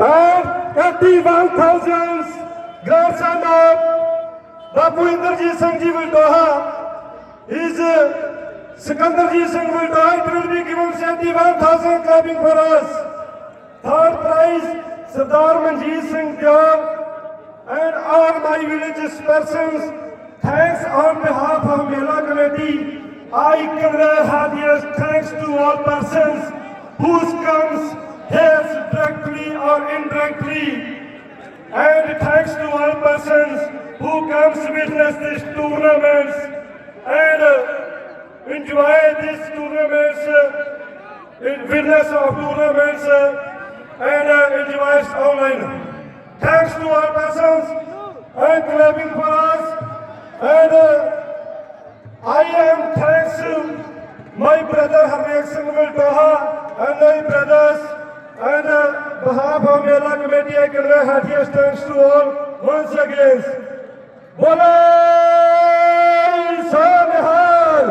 and 81,000 grandson of Babu Inderjit Singh is uh, Sikandarjit Singh Vildoha. It will be given 71,000 clapping for us. Third prize, Sardar Manjeet Singh Diop and all my religious persons. Thanks on behalf of Mela Committee. I convey heartiest thanks to all persons whose comes here directly or indirectly. And thanks to all persons who comes to witness these tournaments and uh, enjoy these tournaments, uh, witness of tournaments uh, and uh, enjoys online. Thanks to all persons and clapping for us. And uh, I am thanks to my brother Harnek Singh and my brothers and uh, behalf of Mela Committee I convey heartiest thanks to all once again. Bole Sonihal!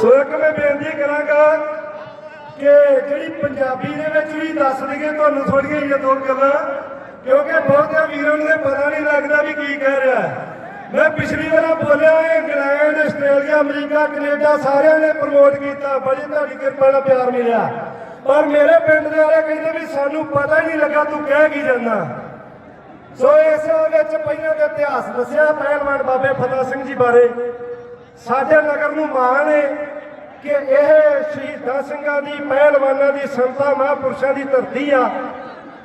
ਸੋ ਇੱਕ ਮੈਂ ਬੇਨਤੀ ਕਰਾਂਗਾ ਕਿ ਜਿਹੜੀ ਪੰਜਾਬੀ ਦੇ ਵਿੱਚ ਵੀ ਦੱਸ ਦਈਏ ਤੁਹਾਨੂੰ ਥੋੜੀਆਂ ਜਿਹੀਆਂ ਦੋ ਗੱਲਾਂ ਕਿਉਂਕਿ ਬਹੁਤਿਆਂ ਵੀਰਾਂ ਨੂੰ ਇਹ ਪਤਾ ਨਹੀਂ ਲੱਗਦਾ ਵੀ ਕੀ ਕਹਿ ਰਿਹਾ ਮੈਂ ਪਿਛਲੀ ਵਾਰ ਬੋਲਿਆ ਇੰਗਲੈਂਡ ਅਮਰੀਕਾ, ਕੈਨੇਡਾ ਸਾਰਿਆਂ ਨੇ ਪ੍ਰਮੋਟ ਕੀਤਾ। ਬੜੀ ਤੁਹਾਡੀ ਕਿਰਪਾ ਨਾਲ ਪਿਆਰ ਮਿਲਿਆ। ਪਰ ਮੇਰੇ ਪਿੰਡ ਦੇ ਵਾਲੇ ਕਹਿੰਦੇ ਵੀ ਸਾਨੂੰ ਪਤਾ ਹੀ ਨਹੀਂ ਲੱਗਾ ਤੂੰ ਕਹਿ ਕੀ ਜਾਂਦਾ। ਸੋ ਇਸ ਵਿੱਚ ਪਹਿਲਾਂ ਦੇ ਇਤਿਹਾਸ ਦੱਸਿਆ ਪਹਿਲਵਾਨ ਬਾਬੇ ਫਤਿਹ ਸਿੰਘ ਜੀ ਬਾਰੇ। ਸਾਡੇ ਨਗਰ ਨੂੰ ਮਾਣ ਹੈ ਕਿ ਇਹ ਸ਼ਹੀਦਾਂ ਸਿੰਘਾਂ ਦੀ, ਪਹਿਲਵਾਨਾਂ ਦੀ, ਸੰਤਾਂ, ਮਹਾਂਪੁਰਸ਼ਾਂ ਦੀ ਧਰਤੀ ਆ।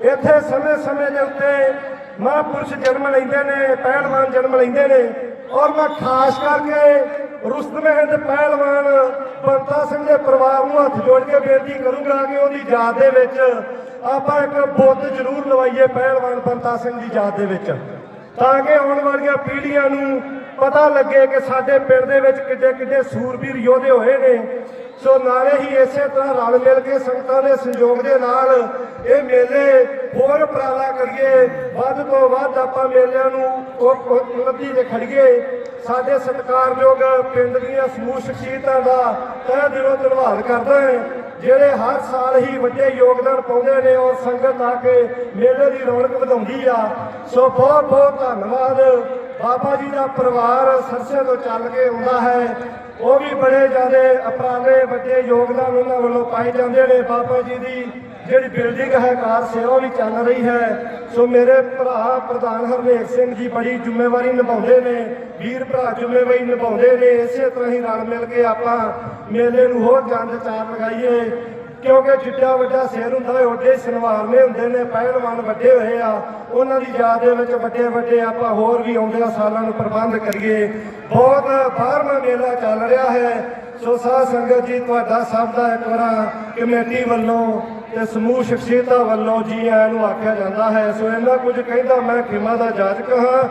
ਇੱਥੇ ਸਮੇਂ-ਸਮੇਂ ਦੇ ਉੱਤੇ ਮਹਾਂਪੁਰਸ਼ ਜਨਮ ਲੈਂਦੇ ਨੇ, ਪਹਿਲਵਾਨ ਜਨਮ ਲੈਂਦੇ ਨੇ। ਔਰ ਮੈਂ ਖਾਸ ਕਰਕੇ ਰੁਸਤਮ ਹਿੰਦ ਪਹਿਲਵਾਨ ਬੰਤਾ ਸਿੰਘ ਦੇ ਪਰਿਵਾਰ ਨੂੰ ਹੱਥ ਜੋੜ ਕੇ ਬੇਨਤੀ ਕਰੂੰਗਾ ਕਿ ਉਹਦੀ ਯਾਦ ਦੇ ਵਿੱਚ ਆਪਾਂ ਇੱਕ ਬੁੱਤ ਜ਼ਰੂਰ ਲਵਾਈਏ ਪਹਿਲਵਾਨ ਬੰਤਾ ਸਿੰਘ ਦੀ ਯਾਦ ਦੇ ਵਿੱਚ। ਤਾਂ ਕਿ ਆਉਣ ਵਾਲੀਆਂ ਪੀੜ੍ਹੀਆਂ ਨੂੰ ਪਤਾ ਲੱਗੇ ਕਿ ਸਾਡੇ ਪਿੰਡ ਦੇ ਵਿੱਚ ਕਿੱਡੇ ਕਿੱਡੇ ਸੂਰਬੀਰ ਯੋਧੇ ਹੋਏ ਨੇ। ਸੋ ਨਾਲੇ ਹੀ ਇਸੇ ਤਰ੍ਹਾਂ ਰਲ ਮਿਲ ਕੇ ਸੰਗਤਾਂ ਦੇ ਸੰਯੋਗ ਦੇ ਨਾਲ ਇਹ ਮੇਲੇ ਹੋਰ ਉਪਰਾਲਾ ਕਰੀਏ। ਵੱਧ ਤੋਂ ਵੱਧ ਆਪਾਂ ਮੇਲਿਆਂ ਨੂੰ ਉਹ ਉਨਤੀ ਦੇ ਖੜੀਏ ਸਾਡੇ ਸਤਿਕਾਰਯੋਗ ਪਿੰਡ ਦੀਆਂ ਸਮੂਹ ਸ਼ਖਸੀਅਤਾਂ ਦਾ ਤਹਿ ਦਿਲੋਂ ਧੰਨਵਾਦ ਕਰਦਾ ਹਾਂ। ਜਿਹੜੇ ਹਰ ਸਾਲ ਹੀ ਵੱਡੇ ਯੋਗਦਾਨ ਪਾਉਂਦੇ ਨੇ ਔਰ ਸੰਗਤ ਆ ਕੇ ਮੇਲੇ ਦੀ ਰੌਣਕ ਵਧਾਉਂਦੀ ਆ। ਸੋ ਬਹੁਤ ਬਹੁਤ ਧੰਨਵਾਦ। ਬਾਬਾ ਜੀ ਦਾ ਪਰਿਵਾਰ ਸਰਸੇ ਤੋਂ ਚੱਲ ਕੇ ਆਉਂਦਾ ਹੈ। ਉਹ ਵੀ ਬੜੇ ਜ਼ਿਆਦੇ ਉਪਰਾਲੇ ਵੱਡੇ ਯੋਗਦਾਨ ਉਹਨਾਂ ਵੱਲੋਂ ਪਾਏ ਜਾਂਦੇ ਨੇ ਬਾਬਾ ਜੀ ਦੀ। ਜਿਹੜੀ ਬਿਲਡਿੰਗ ਹੈ, ਕਾਰ ਸੇਵਾ ਵੀ ਚੱਲ ਰਹੀ ਹੈ। ਸੋ ਮੇਰੇ ਭਰਾ ਪ੍ਰਧਾਨ ਹਰਨੇਕ ਸਿੰਘ ਜੀ ਬੜੀ ਜ਼ਿੰਮੇਵਾਰੀ ਨਿਭਾਉਂਦੇ ਨੇ। ਵੀਰ ਭਰਾ ਜ਼ਿੰਮੇਵਾਰੀ ਨਿਭਾਉਂਦੇ ਨੇ। ਇਸੇ ਤਰ੍ਹਾਂ ਹੀ ਰਲ ਮਿਲ ਕੇ ਆਪਾਂ ਮੇਲੇ ਨੂੰ ਹੋਰ ਜੰਦ ਚਾਰ ਲਗਾਈਏ, ਕਿਉਂਕਿ ਜਿੱਡਾ ਵੱਡਾ ਸਿਰ ਹੁੰਦਾ ਹੈ ਓਡੇ ਸਨਵਾਰਨੇ ਹੁੰਦੇ ਨੇ, ਪਹਿਲਵਾਨ ਵੱਡੇ ਹੋਏ ਆ, ਉਹਨਾਂ ਦੀ ਯਾਦ ਦੇ ਵਿੱਚ ਵੱਡੇ ਵੱਡੇ ਆਪਾਂ ਹੋਰ ਵੀ ਆਉਂਦਿਆਂ ਸਾਲਾਂ ਨੂੰ ਪ੍ਰਬੰਧ ਕਰੀਏ। ਬਹੁਤ ਬਾਰਵਾਂ ਮੇਲਾ ਚੱਲ ਰਿਹਾ ਹੈ। ਸੋ ਸਾਧ ਸੰਗਤ ਜੀ, ਤੁਹਾਡਾ ਸਭ ਦਾ ਇੱਕ ਵਾਰ ਕਮੇਟੀ ਵੱਲੋਂ ਤੇ ਸਮੂਹ ਸ਼ਖਸੀਅਤਾਂ ਵੱਲੋਂ ਜੀ ਆਇਆਂ ਨੂੰ ਆਖਿਆ ਜਾਂਦਾ ਹੈ। ਸੋ ਇਹਨਾਂ ਕੁਝ ਕਹਿੰਦਾ ਮੈਂ ਖਿਮਾ ਦਾ ਜਾਜਕ ਹਾਂ।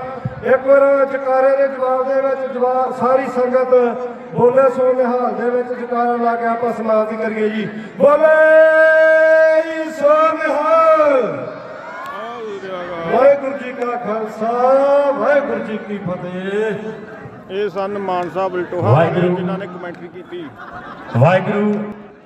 ਇੱਕ ਵਾਰ ਜਕਾਰੇ ਦੇ ਜਵਾਬ ਦੇ ਵਿੱਚ ਜਵਾਬ ਸਾਰੀ ਸੰਗਤ ਬੋਲੇ ਸੋ ਨਿਹਾਲ ਦੇ ਵਿੱਚ ਜਕਾਰਾ ਲਾ ਕੇ ਆਪਾਂ ਸਮਾਪਤੀ ਕਰੀਏ ਜੀ। ਬੋਲੇ ਸੋ ਨਿਹਾਲ। ਵਾਹਿਗੁਰੂ ਜੀ ਕਾ ਖਾਲਸਾ ਵਾਹਿਗੁਰੂ ਜੀ ਕੀ ਫਤਿਹ। ਇਹ ਸਨ ਮਾਨਸਾ ਬਲਟੋਹਾ ਵਾਹਿਗੁਰੂ। ਜਿਨ੍ਹਾਂ ਨੇ ਕਮੈਂਟਰੀ ਕੀਤੀ। ਵਾਹਿਗੁਰੂ।